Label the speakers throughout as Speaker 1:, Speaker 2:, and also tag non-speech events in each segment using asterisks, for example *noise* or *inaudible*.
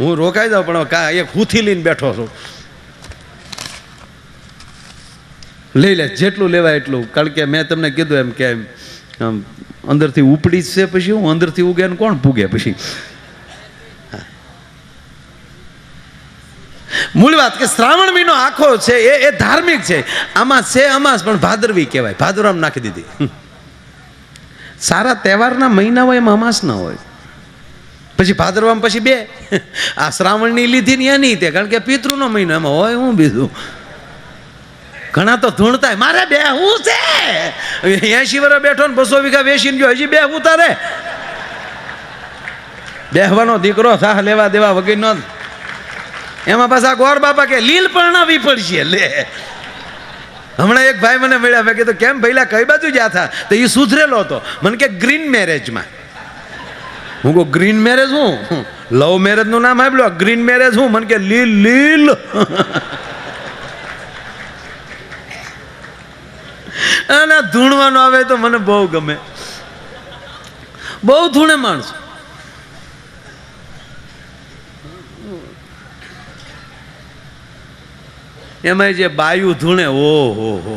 Speaker 1: હું રોકાઈ જાઉં, પણ કા એક હુથી લઈને બેઠો છું. લઈ લે, જેટલું લેવાય એટલું. કારણ કે મેં તમને કીધું એમ કે આમ અંદરથી ઉપડી જ છે પછી હું અંદરથી ઉગે કોણ પૂગે પછી? મૂળ વાત કે શ્રાવણ મહિનો આખો છે, એ એ ધાર્મિક છે. આમાં છે અમાસ પણ ભાદરવી કહેવાય. ભાદરવામાં નાખી દીધી. સારા તહેવારના મહિના હોય એમાં અમાસ ના હોય. પછી ભાદરવામાં પછી બે. આ શ્રાવણની લીધી ને એની તે, કારણ કે પિતૃનો મહિનો એમાં હોય, હું બીજું. ઘણા તો ધૂણતા મારે બે, હું છે? એસી વર્ષ બેઠો ને બસો વીઘા વેચીને ગયો, હજી બે હું તારે બેહવાનો દીકરો સાહ લેવા દેવા વગરનો એમાં પાછા ગોર બાપા કે, લીલ પરણાવી પડશે, લે. હમણાં એક ભાઈ મને મળ્યા, મેં કીધું, કેમ ભાઈલા, કઈ બાજુ ગયા હતા તો એ સુધરેલો હતો. મને કે, ગ્રીન મેરેજમાં. હું કહું ગ્રીન મેરેજ હું? લવ મેરેજનું નામ આપ્યું ગ્રીન મેરેજ હું? મને કે લીલ લીલ અને ધૂણવાનું આવે તો મને બહુ ગમે. બહુ ધૂણે માણસ. એમાં જે બાયુ ધૂણે ઓ હો હો.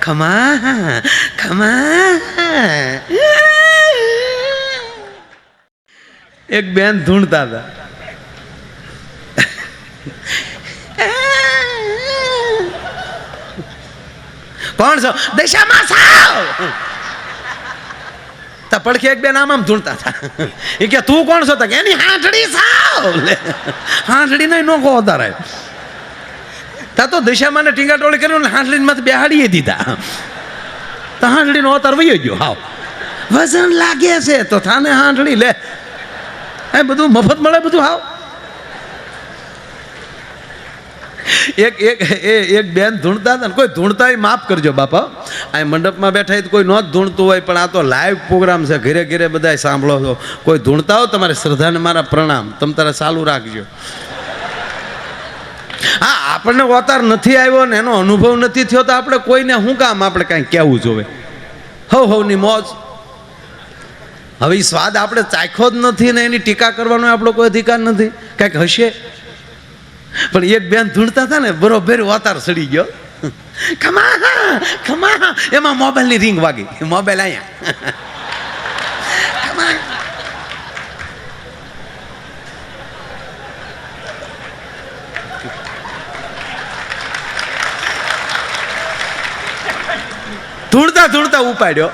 Speaker 1: ખમા ખમા. એક બેન ધૂણતા હતા. કોણ છો? દિશામાં સાવ તા પડખે એક બેન આમ આમ ધૂણતા હતા. એ કે, તું કોણ છો? કે, એની હાંઠડી સાવ હાંઠડી નહીં નોખો વધારે. તા તો દિશામાં ને ટીંગા ટોળી કર્યું ને હાંઠડી માંથી બેહાડીએ દીધા. તો હાંઠડી નો અવતાર વયો ગયો. હાવ. વજન લાગે છે. તો થાને હાંઠડી, લે. એ બધું મફત મળે બધું હાવ? એક એક, એ, એક બેન ધૂણતા હતા ને, કોઈ ધૂણતા માફ કરજો બાપા આ મંડપમાં બેઠા તો કોઈ ન જ ધૂણતું હોય, પણ આ તો લાઈવ પ્રોગ્રામ છે, ઘરે ઘરે બધા સાંભળો છો. કોઈ ધૂણતા હો તમારે શ્રદ્ધાને મારા પ્રણામ, તમે તારે ચાલુ રાખજો. હા, આપણને અવતાર નથી આવ્યો ને એનો અનુભવ નથી થયો, તો આપણે કોઈને શું કામ, આપણે કાંઈ કહેવું જોવે? હવ, હવની મોજ. હવે એ સ્વાદ આપણે ચાખ્યો જ નથી ને એની ટીકા કરવાનો આપણો કોઈ અધિકાર નથી. કંઈક હશે? પણ એક બેન ધૂણતા હતા ને, બરોબર વાતાર સડી ગયો. ખમા ખમા એમાં મોબાઈલની રિંગ વાગી. મોબાઈલ અહીંયા. ધૂણતા ધૂણતા ઉપાડ્યો.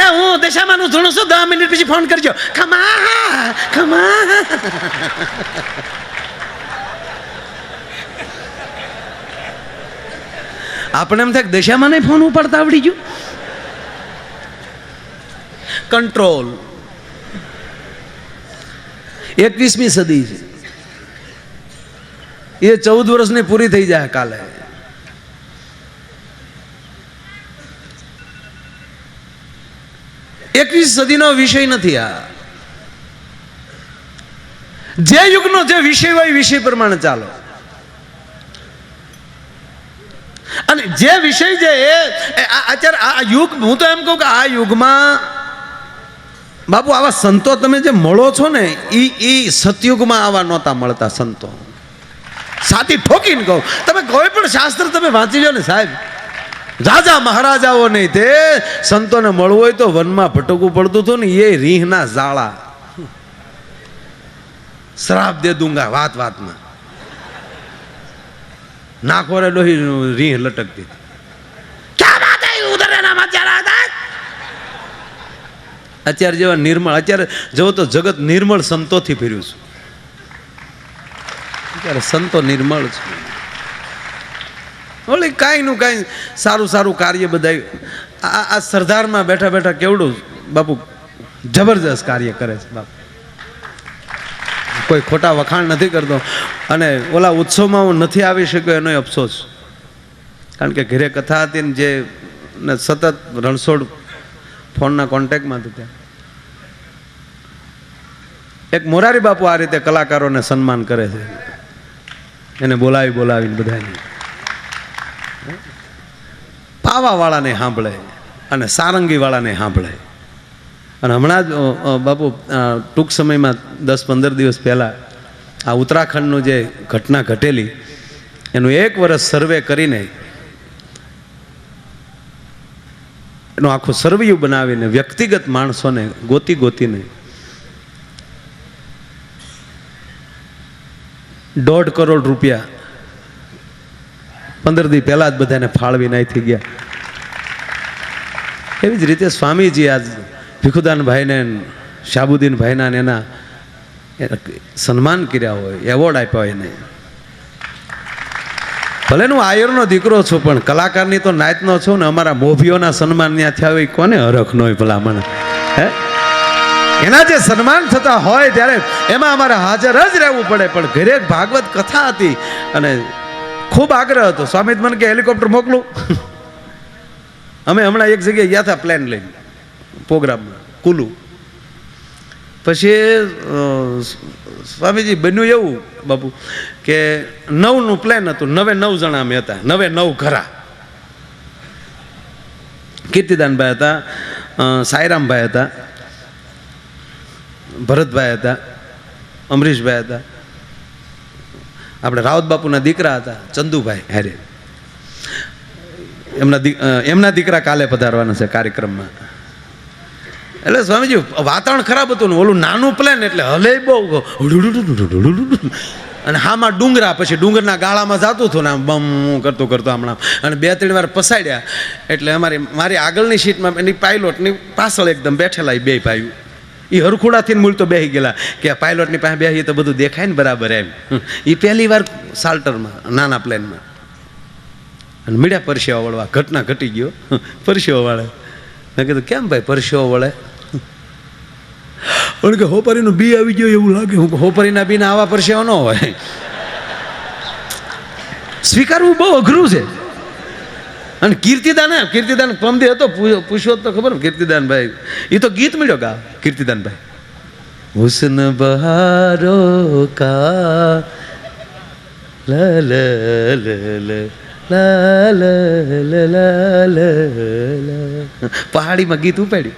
Speaker 1: એ હું દશામાં નું ધૂણું છું, દસ મિનિટ પછી ફોન કરજો. ખમા ખમા આપણે એમ થાય દશામાં નહીં ફોન ઉપાડતા આવડી ગયું? કંટ્રોલ એકવીસમી સદી છે. એ ચૌદ વર્ષની પૂરી થઈ જાય કાલે. એકવીસ સદીનો વિષય નથી આ. જે યુગનો જે વિષય હોય વિષય પ્રમાણે ચાલો. અને જે વિષય છે એ અત્યારે આ યુગ, હું તો એમ કહું કે આ યુગમાં બાપુ આવા સંતો તમે જે મળો છો ને એ એ સતયુગમાં આવા નહોતા મળતા સંતો. સાથી ઠોકીને કહું. તમે કોઈ પણ શાસ્ત્ર તમે વાંચી લો ને સાહેબ. રાજા મહારાજાઓ નહીં તે. સંતોને મળવું હોય તો વનમાં ભટકવું પડતું હતું ને એ રીહના ઝાળા શ્રાપ દે દુંગા, વાત વાતમાં. નાખોરે ડોહી રીહ લટકતી અત્યારે જેવા નિર્મળ, અત્યારે જવો તો જગત નિર્મળ સંતોથી ફેર્યું છું. અત્યારે સંતો નિર્મળ છે. ઓલી કાંઈ નું કાંઈ સારું સારું કાર્ય બધા આ આ સરદારમાં બેઠા બેઠા કેવડું બાપુ જબરજસ્ત કાર્ય કરે છે બાપુ. કોઈ ખોટા વખાણ નથી કરતો. અને ઓલા ઉત્સવમાં હું નથી આવી શક્યો એનો અફસોસ. કારણ કે ઘરે કથા હતી ને જે ને સતત રણછોડ ફોનના કોન્ટેક્ટમાં હતું ત્યાં. એક મોરારી બાપુ આ રીતે કલાકારોને સન્માન કરે છે. એને બોલાવી બોલાવીને બધાને. પાવાવાળાને સાંભળે અને સારંગીવાળાને સાંભળે. અને હમણાં જ બાપુ ટૂંક સમયમાં દસ પંદર દિવસ પહેલાં આ ઉત્તરાખંડનું જે ઘટના ઘટેલી, એનું એક વર્ષ સર્વે કરીને એનું આખું સર્વિયું બનાવીને વ્યક્તિગત માણસોને ગોતી ગોતીને દોઢ કરોડ રૂપિયા પંદર દી પહેલાં જ બધાને ફાળવી નાખી ગયા. એવી જ રીતે સ્વામીજી આજ ભીખુદાનભાઈને શાબુદ્દીનભાઈના એના સન્માન કર્યા હોય, એવોર્ડ આપ્યા હોય એને. ભલે હું આયરનો દીકરો છું, પણ કલાકારની તો નાયતનો છું ને અમારા મોભીઓના સન્માન ત્યાં થયા હોય, કોને હરખ ન હોય ભલામણ હે? એના જે સન્માન થતા હોય ત્યારે એમાં અમારે હાજર જ રહેવું પડે, પણ ઘરે ભાગવત કથા હતી અને ખૂબ આગ્રહ હતો. સ્વામી મને કે હેલિકોપ્ટર મોકલું. *laughs* અમે હમણાં એક જગ્યાએ ગયા હતા પ્લેન લઈને, પ્રોગ્રામમાં, કુલુ. પછી સ્વામીજી બન્યું એવું, બાપુ, કે નવનું પ્લેન હતું. નવે નવ જણા અમે હતા. નવે નવ ઘરા. કીર્તિદાનભાઈ હતા સાયરામભાઈ હતા, ભરતભાઈ હતા, અમરીશભાઈ હતા. આપણે રાવત બાપુના દીકરા હતા, ચંદુભાઈ હારે. એમના એમના દીકરા કાલે પધારવાના છે કાર્યક્રમમાં. એટલે સ્વામીજી, વાતાવરણ ખરાબ હતું ને, ઓલું નાનું પ્લેન એટલે હલે બહુ અને હામાં ડુંગરા પછી ડુંગરના ગાળામાં જતું હતું ને આમ બમ કરતું કરતું હમણાં અને બે, ત્રણ વાર પસાડ્યા. એટલે અમારી, મારી આગળની સીટમાં એની પાયલોટની પાછળ એકદમ બેઠેલા એ બે ભાઈઓ. એ હરખુડાથી મૂળ તો બેસી ગયેલા. કે પાયલોટની પાસે બેસીએ તો બધું દેખાય ને બરાબર એમ. એ પહેલી વાર સાલ્ટરમાં, નાના પ્લેનમાં. અને મીડિયા પરસેવા વળવા ઘટના ઘટી ગયો. પરસેવો વળે. મેં કીધું, કેમ ભાઈ પરસેવો વળે? પણ કે હોપરીનું બી આવી ગયું એવું લાગે. હું હોપરીના બીના આવા પરસેવા ન હોય. સ્વીકારવું બહુ અઘરું છે. અને કીર્તિદાન એમ, કીર્તિદાન ક્રમદી હતો, પૂછો તો ખબર કીર્તિદાનભાઈ. એ તો ગીત મળ્યો ગા, કીર્તિદાનભાઈ. હુસન બહારો કા લ લ લ લ. પહાડીમાં ગીત ઉપાડ્યું.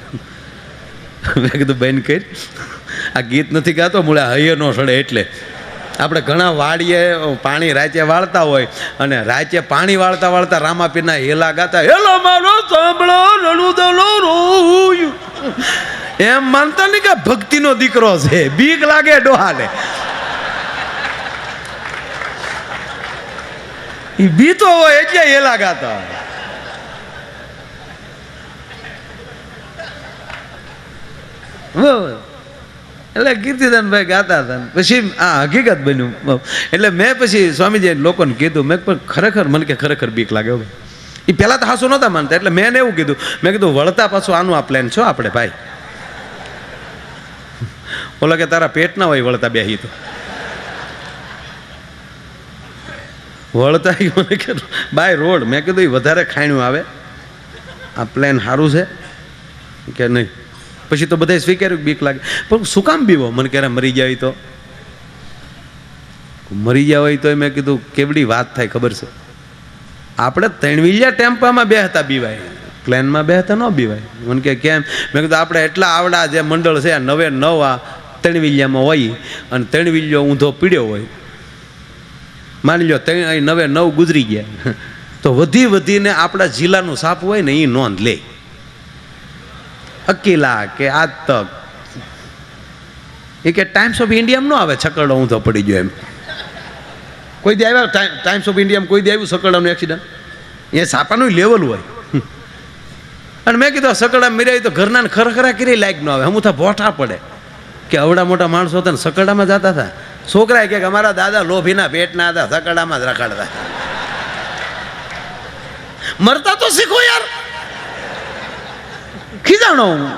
Speaker 1: મેં કીધું, બેન કરી. આ ગીત નથી ગાતો, મૂળા હૈયો નો સડે એટલે. આપણે ઘણા વાડીએ પાણી રાચે વાળતા હોય અને રાચે પાણી વાળતા વાળતા રામાપીરના હેલા ગાતા, હેલો, મારો સાંભળો, રણુદલો રોયું. એમ માનતા નહીં કે ભક્તિનો દીકરો છે, બીક લાગે ડોહાને. એ બીતો હોય એટલે હેલા ગાતા. હોય. એટલે કીર્તિદાનભાઈ ગાતા હતા. પછી આ હકીકત બન્યું. એટલે મેં પછી સ્વામીજીએ લોકોને કીધું, મેં પણ ખરેખર મને કે ખરેખર બીક લાગે ભાઈ. એ પહેલાં તો હાસો નહોતા માનતા, એટલે મેં એવું કીધું. મેં કીધું, વળતા પાછું આનું આ પ્લાન છો આપણે ભાઈ? ઓલા કે તારા પેટ ના હોય વળતા બે તો. વળતા મને કે, બાય રોડ. મેં કીધું એ વધારે ખાણ્યું આવે. આ પ્લેન સારું છે. કે નહીં. પછી તો બધાય સ્વીકાર્યું બીક લાગે. પણ શું કામ બીવો? મને ક્યારે મરી જાય તો? મરી ગયા હોય તો મેં કીધું, કેવડી વાત થાય ખબર છે? આપણે ત્રણવીલિયા ટેમ્પામાં બે હતા બીવાય. પ્લેનમાં બે હતા ન બીવાય. મને કે કેમ? મેં કીધું, આપણે એટલા આવડા જે મંડળ છે નવે નવ આ ત્રણવીલિયામાં હોય અને ત્રણવીલિયો ઊંધો પીડ્યો હોય. માની લો ત્રણ નવે નવ ગુજરી ગયા. તો વધી વધીને આપણા જિલ્લાનું સાપ હોય ને એ નોંધ લે. અકીલા કે આજ તક એ કે ટાઈમ્સ ઓફ ઇન્ડિયા ન આવે, છકડો હું તો પડી ગયો એમ. કોઈ દી આવ્યા ટાઈમ્સ ઓફ ઇન્ડિયામાં કોઈ દી આવ્યું સકડાનું એક્સિડન્ટ એ સાપાનું લેવલ હોય. અને મેં કીધું સકડા મિરાય તો ઘરના ખરખરા કરી લાયક ન આવે. હમું થા ભોઠા પડે. કે અવડા મોટા માણસો હતા ને સકડામાં જતા હતા. છોકરા કે અમારા દાદા લોભીના પેટના હતા સકડામાં જ રખાડતા. મરતા તો શીખો યાર. ખીજાણો હું.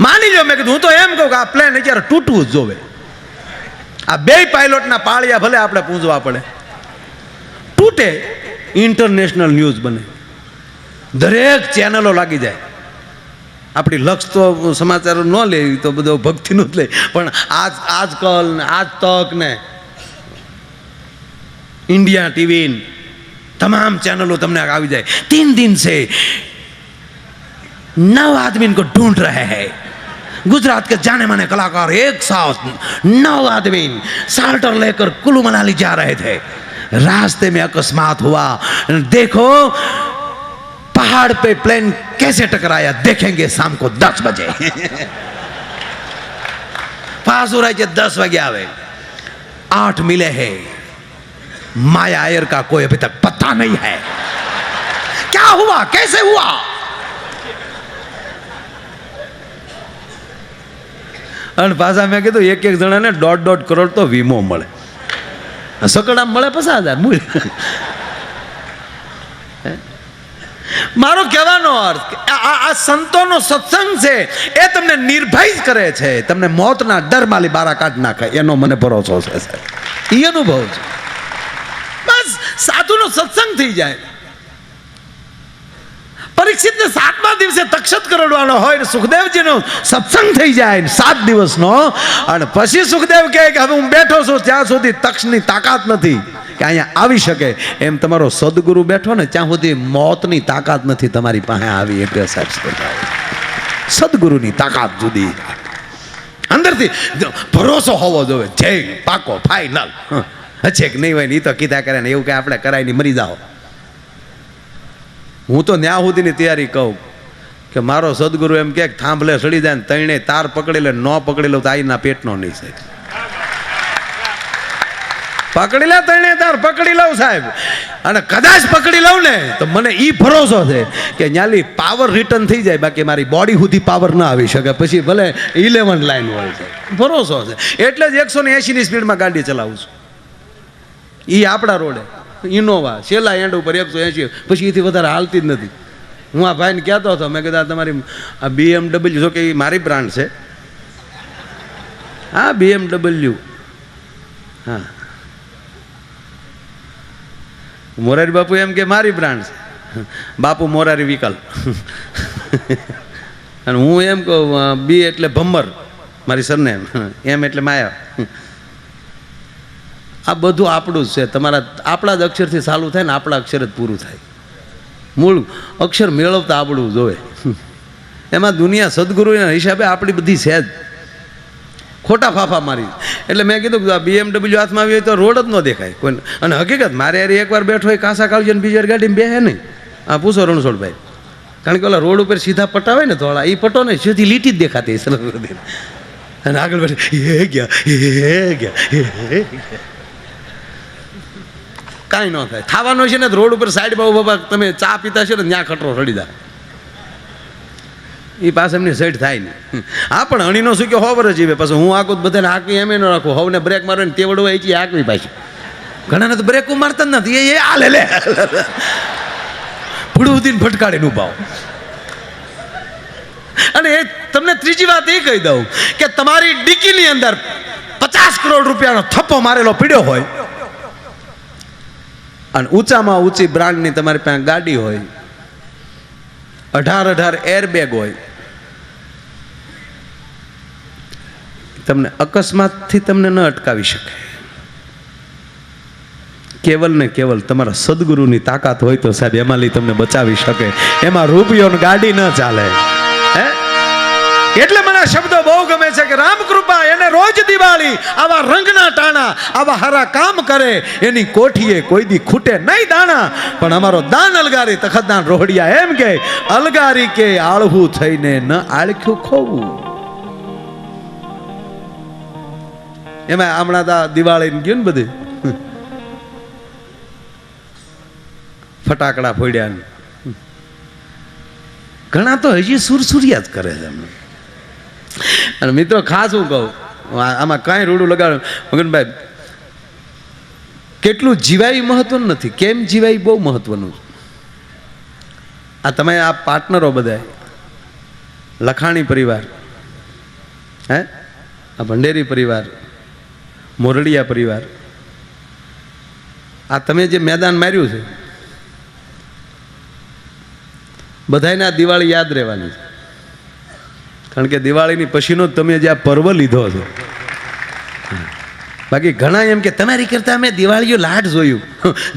Speaker 1: માની લો મેં કીધું, હું તો એમ કહું કે આ પ્લેન અત્યારે તૂટવું જ જોવે. આ બે પાયલોટના પાળિયા ભલે આપણે પૂંજવા પડે. તૂટે ઇન્ટરનેશનલ ન્યૂઝ બને. દરેક ચેનલો લાગી જાય. આપણી લક્ષ તો સમાચાર ન લે તો બધો ભક્તિનું જ લે. પણ આજ, આજકાલ ને, આજ તક ને ઇન્ડિયા ટીવી તમામ ચેનલો તમને આવી જાય. તીન દિન છે नौ आदमी इनको ढूंढ रहे हैं। गुजरात के जाने माने कलाकार एक साथ नौ आदमी साल्टर लेकर कुल्लू मनाली जा रहे थे। रास्ते में अकस्मात हुआ। देखो, पहाड़ पे प्लेन कैसे टकराया, देखेंगे शाम को दस बजे। *laughs* पास हो रहा है दस बजे आवे। आठ मिले हैं। माया आयर का कोई अभी तक पता नहीं है। क्या हुआ? कैसे हुआ? અને પાછા મેં કીધું, એક એક જણાને દોઢ દોઢ કરોડ તો વીમો મળે. સકડા મળે પચાસ હજાર મૂળ. મારો કહેવાનો અર્થ આ સંતોનો સત્સંગ છે, એ તમને નિર્ભય કરે છે. તમને મોતના ડરમાલી બારા કાઢ નાખે, એનો મને ભરોસો છે એ અનુભવ છે. બસ, સાધુનો સત્સંગ થઈ જાય. પરીક્ષિતને સાતમા દિવસે તક્ષત કરડવાનો હોય ને સુખદેવજીનો સત્સંગ થઈ જાય સાત દિવસનો. અને પછી સુખદેવ કહે કે હવે હું બેઠો છું, ત્યાં સુધી તક્ષની તાકાત નથી કે અહીંયા આવી શકે. એમ તમારો સદગુરુ બેઠો ને, ત્યાં સુધી મોતની તાકાત નથી તમારી પાસે આવી એટલે સાહેબ. સદગુરુની તાકાત જુદી. અંદરથી ભરોસો હોવો જોઈએ. જય પાકો ફાઈનલ છે કે નહીં હોય ને એ તો કીધા કરે ને, એવું કે આપણે કરાય નહીં મરી જાઓ. હું તો ન્યા સુધીની તૈયારી કહું કે મારો સદગુરુ એમ કે થાંભલે સડી જાય ને તણે તાર પકડી લે, ન પકડી લઉં તો આઈના પેટનો નહીં સાહેબ. પકડી લે તણે તાર, પકડી લઉં સાહેબ. અને કદાચ પકડી લઉં ને તો મને એ ભરોસો છે કે ન્યાલી પાવર રિટર્ન થઈ જાય, બાકી મારી બોડી સુધી પાવર ના આવી શકે. પછી ભલે ઇલેવન લાઈન હોય છે. ભરોસો છે. એટલે જ એકસો ને એંશીની સ્પીડમાં ગાડી ચલાવું છું. એ આપણા રોડે. ઇનોવા, છેલ્લા એન્ડ ઉપર એકસો એંશી પછી એથી વધારે હાલતી જ નથી. હું આ ભાઈને કહેતો હતો, મેં કીધું તમારી આ બીએમડબલ્યુ જો કે એ મારી બ્રાન્ડ છે. હા બીએમડબલ્યુ હા. મોરારી બાપુ એમ કે, મારી બ્રાન્ડ છે. બાપુ મોરારી વિકલ. *laughs* અને હું એમ કહું, બી એટલે ભમ્મર મારી સરને *laughs* એમ એટલે માયા. આ બધું આપણું જ છે તમારા આપણા જ અક્ષરથી ચાલુ થાય ને આપણા અક્ષર જ પૂરું થાય મૂળ અક્ષર મેળવતા આપણું જોવે એમાં દુનિયા સદગુરુના હિસાબે આપણી બધી છે જ ખોટા ફાફા મારી એટલે મેં કીધું કે આ બીએમડબલ્યુ હાથમાં આવી હોય તો રોડ જ ન દેખાય કોઈ અને હકીકત મારે યાર એકવાર બેઠો હોય કાંસા કાળજી અને બીજી ગાડીમાં બેહે નહીં આ પૂછો રણછોડભાઈ કારણ કે ઓલા રોડ ઉપર સીધા હોય ને થોડા એ પટ્ટો ને સીધી લીટી જ દેખાતી સરસ અને આગળ બેઠે એ ગયા એ ગયા એ ગયા કાંઈ ન થાય. થવાનું છે ને રોડ ઉપર સાઈડમાં ઊભા તમે ચા પીતા છો ને ત્યાં ખટરો રડી દા એ પાસે એમની સેટ થાય નહીં હા, પણ અણીનો શું કે હોવર જીવે. પછી હું આકું બધાને હાકી એમ ન રાખું. હવને બ્રેક મારો ને તેવડો હોય છે હાકવી પાછી. ઘણાને તો બ્રેક મારતા જ નથી. એ એ આ લે. લે ફૂડું ઉધીને ફટકાડીને ઉભાવ અને એ તમને ત્રીજી વાત એ કહી દઉં કે તમારી ડીકીની અંદર પચાસ કરોડ રૂપિયાનો થપ્પો મારેલો પીડ્યો હોય અને ઊંચામાં ઊંચી બ્રાન્ડની તમારી પાસે ગાડી હોય, અઢાર અઢાર એરબેગ હોય, તમને અકસ્માતથી તમને ન અટકાવી શકે. કેવલ ને કેવલ તમારા સદગુરુની તાકાત હોય તો સાહેબ, એમાં લઈ તમને બચાવી શકે. એમાં રૂપિયો ગાડી ન ચાલે. હે? એટલે મને શબ્દો બહુ ગમે છે કે રામ કૃપા, એને રોજ દિવાળી, આવા રંગના ટાણા, આવા હારા કામ કરે, એની કોઠીએ કોઈ દી ખૂટે નહીં દાણા. પણ અમારો દાન અલગારી તખતદાન રોહડિયા એમ કે, અલગારી કે આળવું થઈને ન આળખ્યું ખોવું. એમાં હમણાં દા દિવાળી ગયું ને બધું. ફટાકડા ફોડ્યા ઘણા તો હજી સુરસુરિયા જ કરે છે એમને અને મિત્રો ખાસ હું કહું આમાં કાંઈ રૂડું લગાડો. મગનભાઈ, કેટલું જીવાય મહત્વનું નથી. કેમ જીવાય બહુ મહત્વનું આ તમે આ પાર્ટનરો બધા લખાણી પરિવાર, હે? આ ભંડેરી પરિવાર, મોરડિયા પરિવાર, આ તમે જે મેદાન માર્યું છે બધાને આ દિવાળી યાદ રહેવાની છે. કારણ કે દિવાળીની પછીનો તમે જે આ પર્વ લીધો છે. બાકી ઘણા એમ કે તમારી કરતા અમે દિવાળીઓ લાટ જોયું.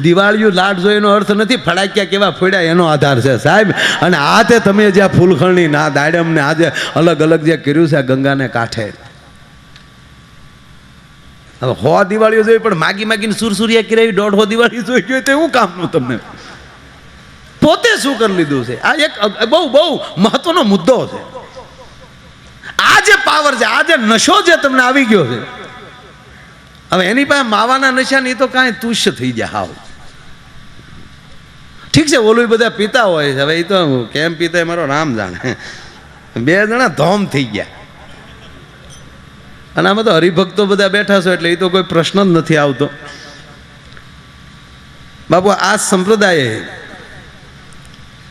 Speaker 1: દિવાળીઓ લાટ જોયું અર્થ નથી ફડાક્યા કેવા ફોડ્યા એનો આધાર છે. સાહેબ, અને આ તે તમે જે આ ફૂલખણની ના દાડમ ને આજે અલગ અલગ જે કર્યું છે, આ ગંગાને કાંઠે. હવે હો દિવાળીઓ જોઈ, પણ માગી માગીને સુરસુરિયા કિરાવી દોઢો દિવાળી જોઈ ગયો, તો એવું કામનું તમને. પોતે શું કરી લીધું છે? આ એક બહુ બહુ મહત્વનો મુદ્દો છે. પાવર છે. આ જે નશો જે તમને આવી ગયો છે. હવે એની પાસે માવાના નશા નહીં તો કાંઈ તુષ્ય થઈ જાય હાવ. ઠીક છે ઓલું બધા પીતા હોય છે. હવે એ તો કેમ પીતા એ મારો રામ જાણે. બે જણા ધોમ થઈ ગયા. અને આમાં તો હરિભક્તો બધા બેઠા છો એટલે એ તો કોઈ પ્રશ્ન જ નથી આવતો. બાપુ, આ સંપ્રદાયે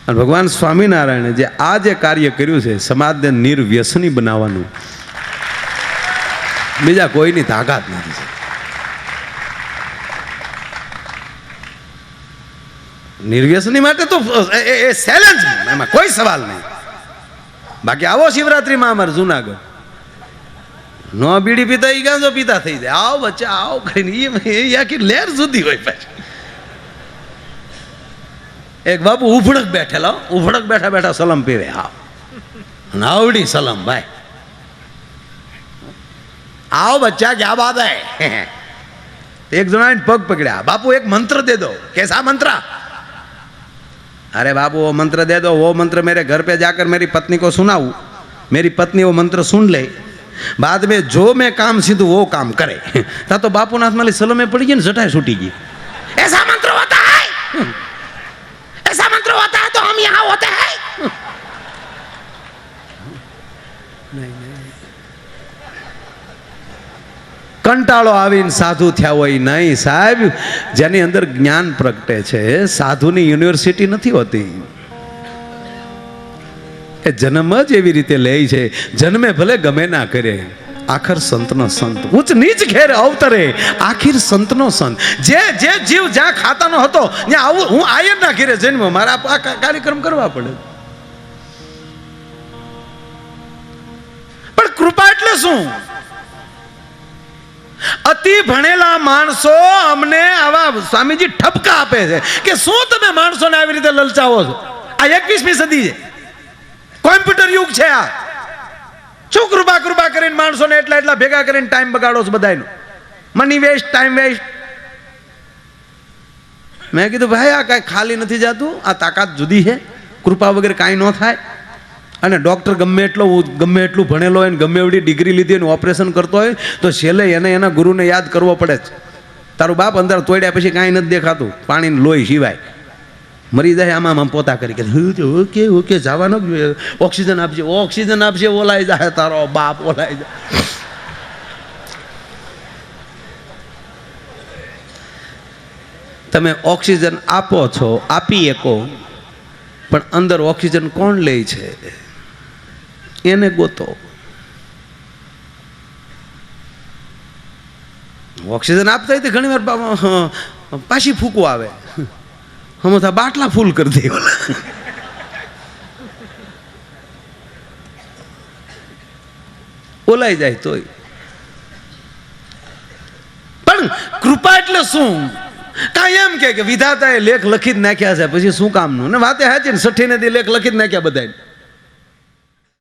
Speaker 1: અને ભગવાન સ્વામિનારાયણે જે આ જે કાર્ય કર્યું છે, સમાજને નિર્વ્યસની બનાવવાનું, બીજા કોઈની તાકાત નથી નિર્વ્યસની માટે તો એ- એ- એ એમાં કોઈ સવાલ નહીં. બાકી આવો શિવરાત્રીમાં અમારે જુનાગઢ. નો બીડી પીતા ઈ ગાંજો પીતા થઈ જાય. આવો બચ્ચા, આવો કરીને એ આખી લહેર સુધી હોય પાછી. એક બાપુ ઉભડક બેઠેલો ઉભડક બેઠા બેઠા સલમ પીવે હા નાવડી સલમ ભાઈ આવો બચ્ચા ક્યાં બાત હે એક *laughs* જણાને પગ પકડ્યા બાપુ એક મંત્ર દે દો कैसा मंत्र अरे बाबू वो मंत्र दे दो वो मंत्र मेरे घर पे जाकर मेरी पत्नी को सुनाऊं मेरी पत्नी वो मंत्र सुन ले बाद में जो मैं काम सीधू वो काम करे ता तो बापू नाथ माली सलमे पड़ी गई ने जटाए छूटी गई ऐसा मंत्र होता है કંટાળો આવીને સાધુ થયા હોય નહીં સાહેબ. જેની અંદર જ્ઞાન પ્રગટે છે સાધુની યુનિવર્સિટી નથી હોતી. એ જન્મ જ એવી રીતે લે છે, જન્મે ભલે ગમે ના કરે. આખર સંતનો સંત. ઉચ્ચ નીચ ઘેર અવતરે, આખીર સંતનો સંત. જે જે જીવ જ્યાં ખાતાનો હતો, ત્યાં આવું, હું આયરના ઘેરે જન્મ મારા આ કાર્યક્રમ કરવા પડે. પણ કૃપા એટલે શું? અતિ ભણેલા માણસો અમને આવા સ્વામીજી ઠપકા આપે છે કે શું તમે માણસોને આવી રીતે લલચાવો છો? આ એકવીસમી સદી છે. કોમ્પ્યુટર યુગ છે આ. શું કૃપા કૃપા કરીને માણસોને એટલા એટલા ભેગા કરીને ટાઈમ બગાડો છો બધાનો મની વેસ્ટ ટાઈમ વેસ્ટ મેં કીધું, ભાઈ, આ કાંઈ ખાલી નથી જાતું. આ તાકાત જુદી છે. કૃપા વગર કાંઈ ન થાય. અને ડૉક્ટર ગમે એટલો ગમે એટલું ભણેલો હોય ને ગમે એવડી ડિગ્રી લીધી હોય ઓપરેશન કરતો હોય, તો છેલ્લે એને એના ગુરુને યાદ કરવો પડે જ. તારું બાપ અંદર તોડ્યા પછી કાંઈ નથી દેખાતું. પાણીને લોહી સિવાય. મરી જાય આમાં, આમ પોતા કરી કે ઓકે ઓકે જવાનો જોઈએ. ઓક્સિજન આપજે ઓક્સિજન આપજે, ઓલાઈ જાય તારો બાપ, ઓલાઈ જાય. તમે ઓક્સિજન આપો છો, આપી શકો, પણ અંદર ઓક્સિજન કોણ લે છે? એને ગોતો. ઓક્સિજન આપતા હોય તો ઘણી વાર પાછી ફૂકવું આવે. હમ થા બાટલા ફૂલ કરી દે. ઓલા ઓલાઈ જાય તોય. પણ કૃપા એટલે શું? કાંઈ એમ કે વિધાતાએ લેખ લખી જ નાખ્યા છે, પછી શું કામનું? ને વાતે હાચી ને સઠ્ઠી નથી લેખ લખી જ નાખ્યા બધાય